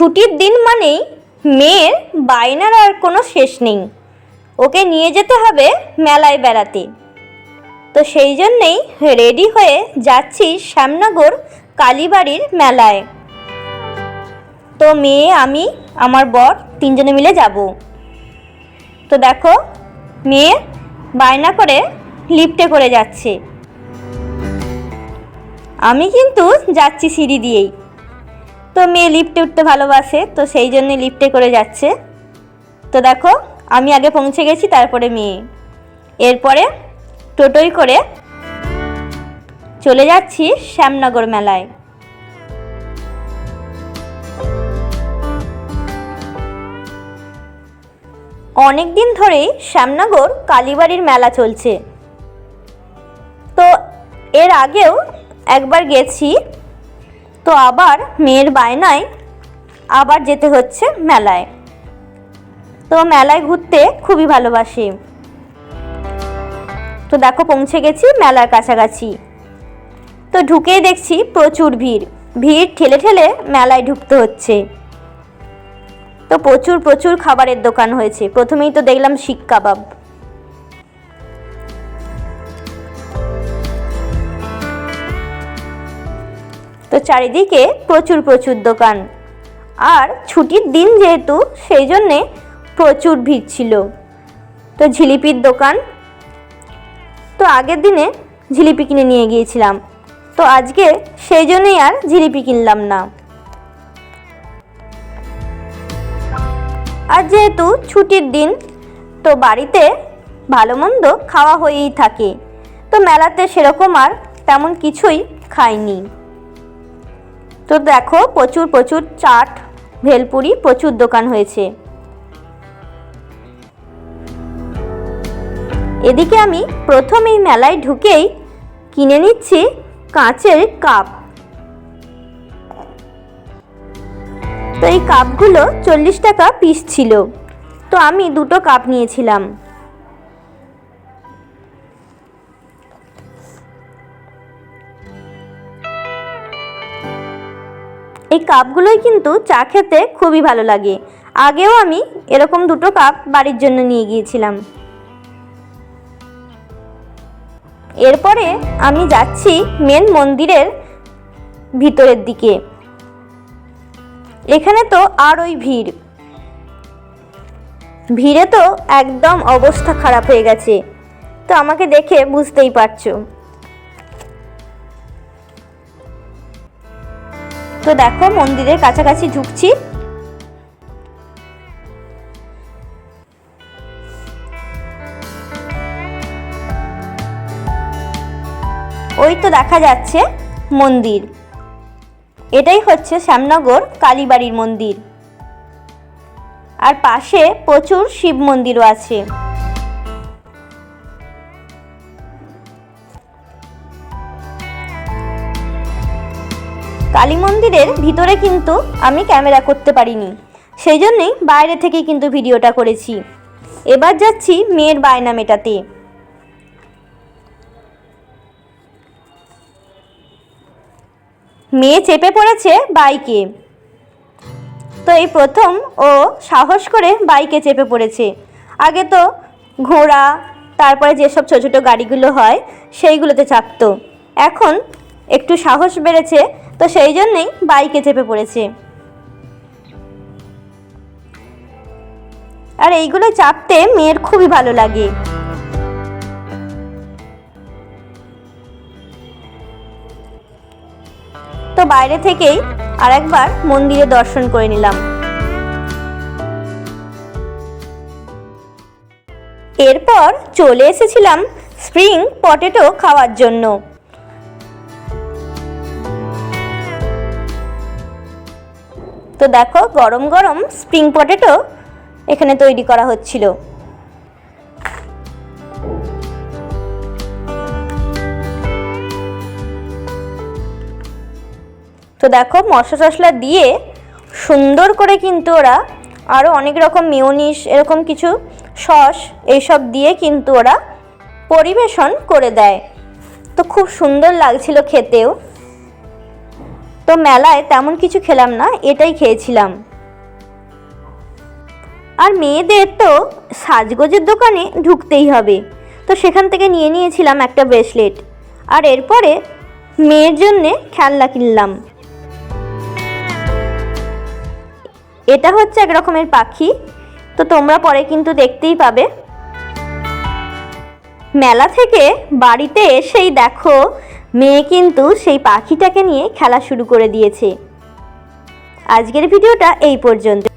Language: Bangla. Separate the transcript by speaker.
Speaker 1: ছুটির দিন মানেই মেয়ের বায়নার আর কোনো শেষ নেই। ওকে নিয়ে যেতে হবে মেলায় বেড়াতে। তো সেই জন্যেই রেডি হয়ে যাচ্ছি শ্যামনগর কালীবাড়ির মেলায়। তো মেয়ে, আমি, আমার বর তিনজনে মিলে যাব। তো দেখো, মেয়ে বায়না করে লিফটে করে যাচ্ছে। আমি কিন্তু যাচ্ছি সিঁড়ি দিয়েই। তো মেয়ে লিফটে উঠতে ভালোবাসে, তো সেই জন্য লিফটে করে যাচ্ছে। তো দেখো, আমি আগে পৌঁছে গেছি, তারপরে মেয়ে। এরপরে টোটোই করে চলে যাচ্ছি শ্যামনগর মেলায়। অনেক দিন ধরেই শ্যামনগর কালীবাড়ির মেলা চলছে। তো এর আগেও একবার গেছি তো আবার মেয়ের বায়নায় আবার যেতে হচ্ছে মেলায়। তো মেলায় ঘুরতে খুবই ভালোবাসি। তো দেখো পৌঁছে গেছি মেলার কাছাকাছি। তো ঢুকেই দেখছি প্রচুর ভিড়। ভিড় ঠেলে ঠেলে মেলায় ঢুকতে হচ্ছে। তো প্রচুর প্রচুর খাবারের দোকান হয়েছে। প্রথমেই তো দেখলাম শিক কাবাব। তো চারিদিকে প্রচুর প্রচুর দোকান। আর ছুটির দিন যেহেতু, সেই জন্যে প্রচুর ভিড় ছিল। তো ঝিলিপির দোকান। তো আগের দিনে ঝিলিপি কিনে নিয়ে গিয়েছিলাম। তো আজকে সেই জন্যই আর ঝিলিপি কিনলাম না। আর যেহেতু ছুটির দিন, তো বাড়িতে ভালো মন্দ খাওয়া হয়েই থাকে। তো মেলাতে সেরকম আর তেমন কিছুই খাইনি। তো দেখো, প্রচুর প্রচুর চাট, ভেলপুরি, প্রচুর দোকান হয়েছে। এদিকে আমি প্রথম এই মেলায় ঢুকেই কিনে নিচ্ছি কাঁচের কাপ। তো এই কাপগুলো চল্লিশ টাকা পিস ছিল। তো আমি দুটো কাপ নিয়েছিলাম। এই কাপগুলোই কিন্তু চা খেতে খুবই ভালো লাগে। আগেও আমি এরকম দুটো কাপ বাড়ির জন্য নিয়ে গিয়েছিলাম। এরপরে আমি যাচ্ছি মেন মন্দিরের ভিতরের দিকে। এখানে তো আরই ভিড়। ভিড়ে তো একদম অবস্থা খারাপ হয়ে গেছে। তো আমাকে দেখে বুঝতেই পারছ। তো দেখো, মন্দিরের কাছাকাছি ঢুকছি। ওই তো দেখা যাচ্ছে মন্দির। এটাই হচ্ছে শ্যামনগর কালীবাড়ির মন্দির। আর পাশে প্রচুর শিব মন্দিরও আছে। কালী মন্দিরের ভিতরে কিন্তু আমি ক্যামেরা করতে পারিনি। সেই জন্যেই বাইরে থেকেই কিন্তু ভিডিওটা করেছি। এবার যাচ্ছি মেয়ের বায়না মেটাতে। মেয়ে চেপে পড়েছে বাইকে। তো এই প্রথম ও সাহস করে বাইকে চেপে পড়েছে। আগে তো ঘোড়া, তারপরে যেসব ছোটো ছোটো গাড়িগুলো হয়, সেইগুলোতে চাপতো। এখন একটু সাহস বেড়েছে, তো সেই জন্যেই বাইকে চেপে পড়েছে। আর এইগুলো চাপতে মেয়ের খুবই ভালো লাগে। তো বাইরে থেকেই আর একবার মন্দিরে দর্শন করে নিলাম। এরপর চলে এসেছিলাম স্প্রিং পটেটো খাওয়ার জন্য। তো দেখো, গরম গরম স্প্রিং পটেটো এখানে তৈরি করা হচ্ছিল। তো দেখো, মশলা টশলা দিয়ে সুন্দর করে কিন্তু ওরা আরও অনেক রকম মিওনিস এরকম কিছু সস, এইসব দিয়ে কিন্তু ওরা পরিবেশন করে দেয়। তো খুব সুন্দর লাগছিল খেতেও। তো মেলায় তেমন কিছু খেলাম না, এটাই খেয়েছিলাম। আর মেয়েদের তো সাজগোজের দোকানে ঢুকতেই হবে। তো সেখান থেকে নিয়ে নিয়েছিলাম একটা ব্রেসলেট। আর এরপরে মেয়ের জন্যে খেলনা কিনলাম। এটা হচ্ছে এক রকমের পাখি, তো তোমরা পরে কিন্তু দেখতেই পাবে। মেলা থেকে বাড়িতে এসেই দেখো মেয়ে কিন্তু সেই পাখিটাকে নিয়ে খেলা শুরু করে দিয়েছে। আজকের ভিডিওটা এই পর্যন্ত